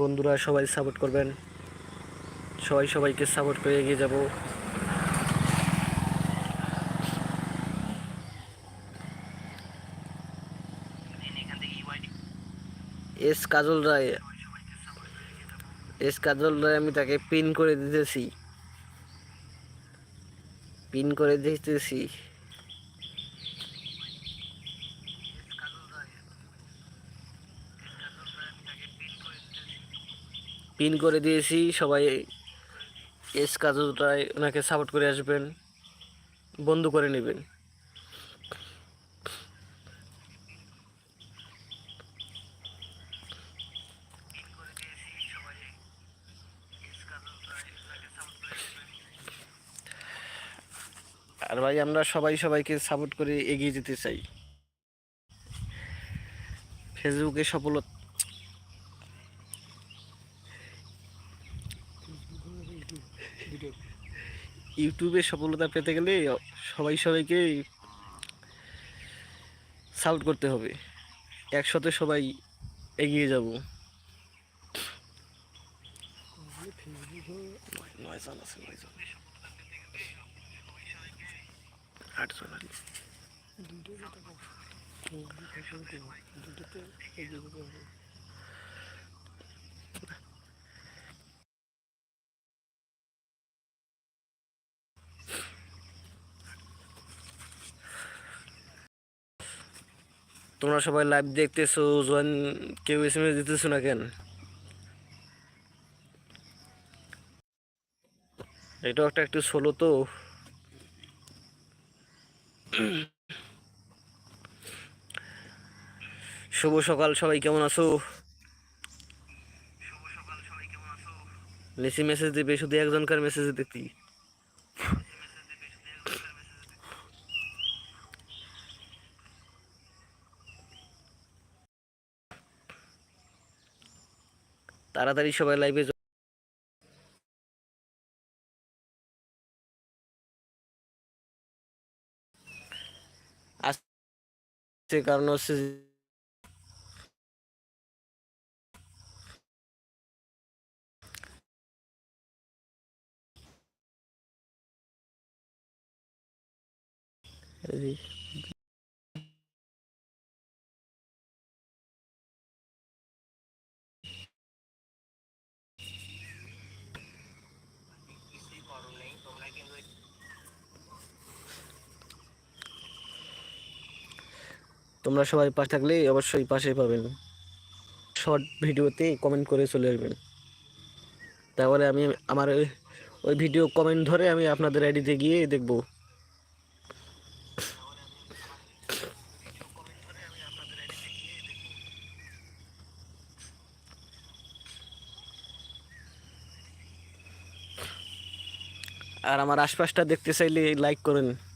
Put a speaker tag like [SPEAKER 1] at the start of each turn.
[SPEAKER 1] বন্ধুরা, সবাই সাপোর্ট করবেন। সবাই সবাইকে সাপোর্ট করে এগিয়ে যাব। এস কাজল রায়, এস কাজল রায় আমি তাকে পিন করে দিতেছি। পিন করে দিতেছি। পিন করে দিয়েছি, সবাই এস কাজলটায় ওনাকে সাপোর্ট করে আসবেন, বন্ধু করে নেবেন। আর ভাই, আমরা সবাই সবাইকে সাপোর্ট করে এগিয়ে যেতে চাই। ফেসবুকে সফলতা ইউটিউবে সফলতা পেতে গেলে সবাই সবাইকে সাপোর্ট করতে হবে। একসাথে সবাই এগিয়ে যাব। আটজন তোমরা সবাই লাইভ দেখতেছো, জয়েন কেউ এস এম এস দিতেছো না কেন? এটাও একটা একটু সোলো তো। শুভ সকাল, সবাই কেমন আছো? নিচে মেসেজ দিবে, শুধু একজনকার মেসেজ দেখতি তাড়াতাড়ি সবাই লাইভে আসছে কারণ হচ্ছে তোমরা সবাই পাশে থাকলে অবশ্যই পাশে পাবেন। শর্ট ভিডিওতে কমেন্ট করে চলে আসবেন। তারপরে আমি আমার ওই- ভিডিও কমেন্ট ধরে আমি আপনাদের আইডিতে গিয়ে দেখব। আর আমার আশপাশটা দেখতে চাইলে লাইক করেন।